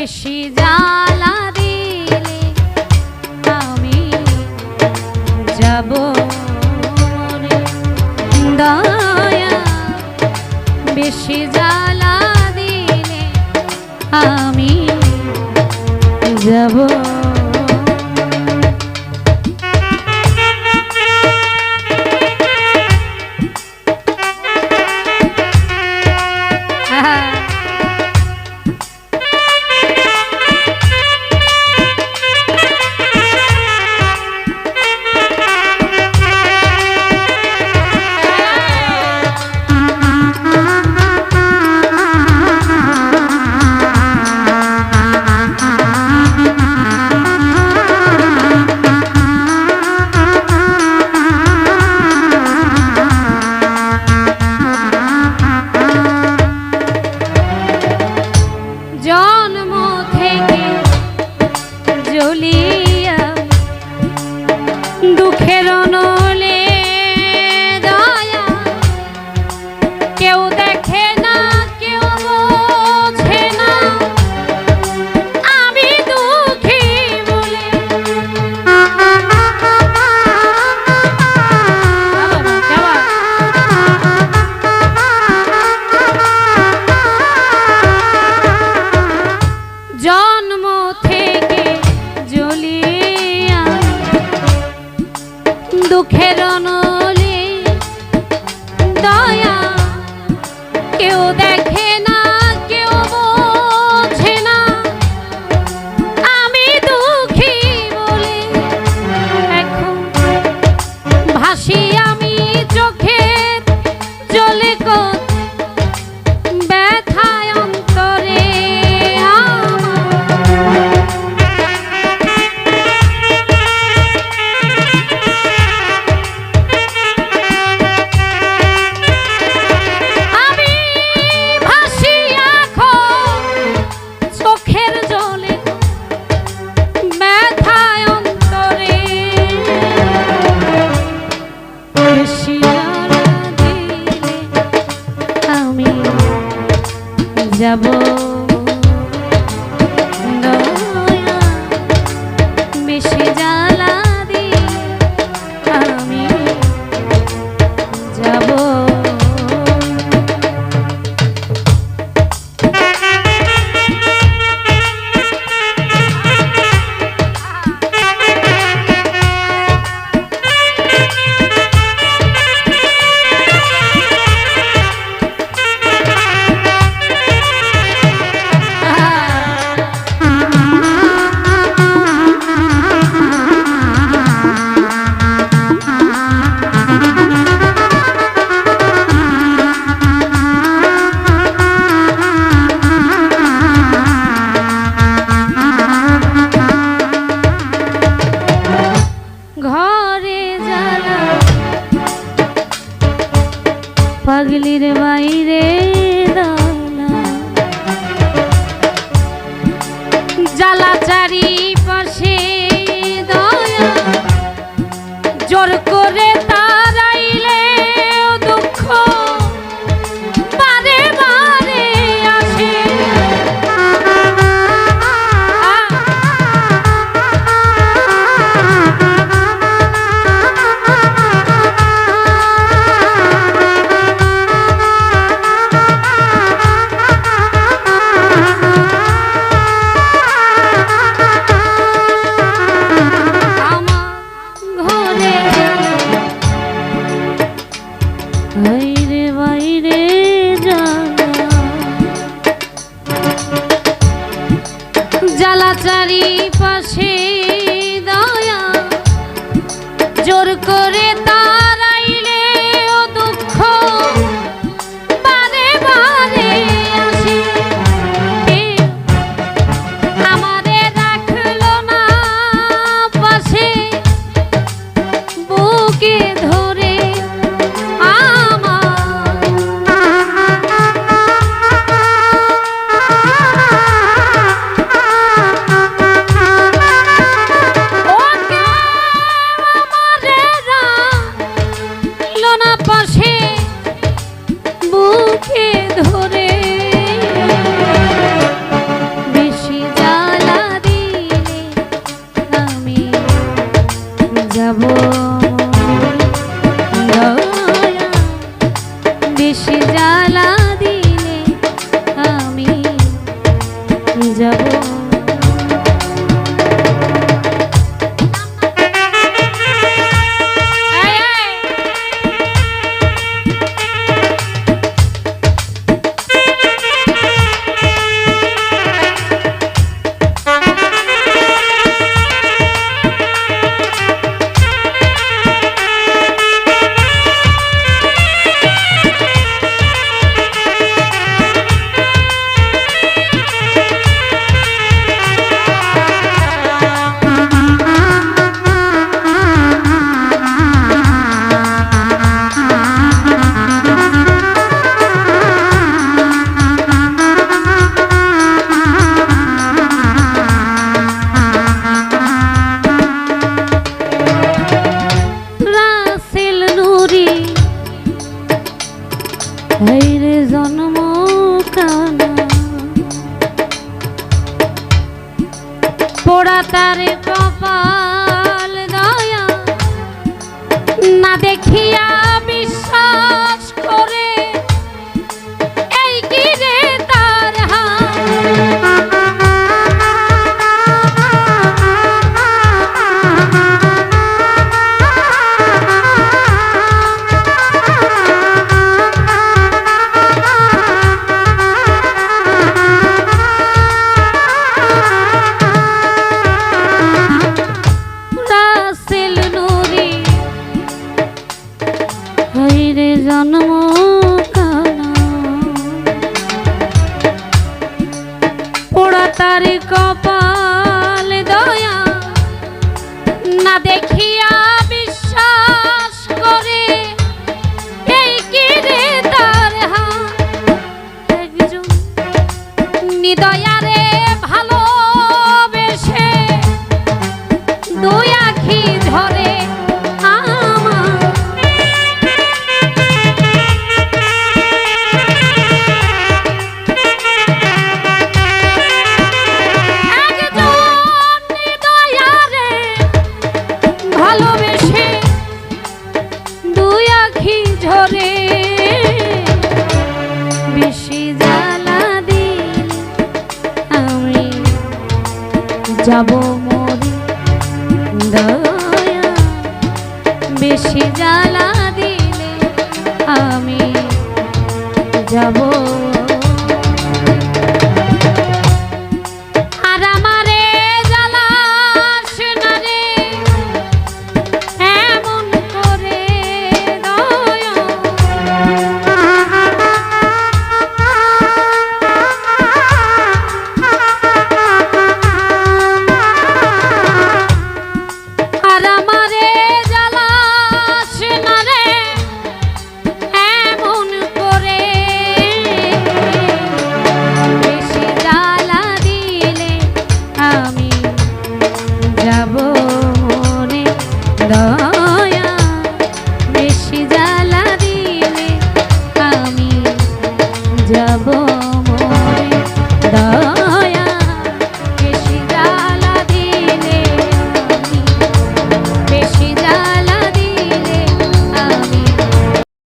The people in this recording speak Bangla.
বেশি জ্বালা দিলে আমি যাব দয়া বেশি জ্বালা দিলে আমি যাব যাব বাইরে জ্বালা চারি যাব পোড়া তার কপাল দয়া না দেখিয়া জন্ম যাব মরি দয়া। বেশি জ্বালা দিলে আমি যাব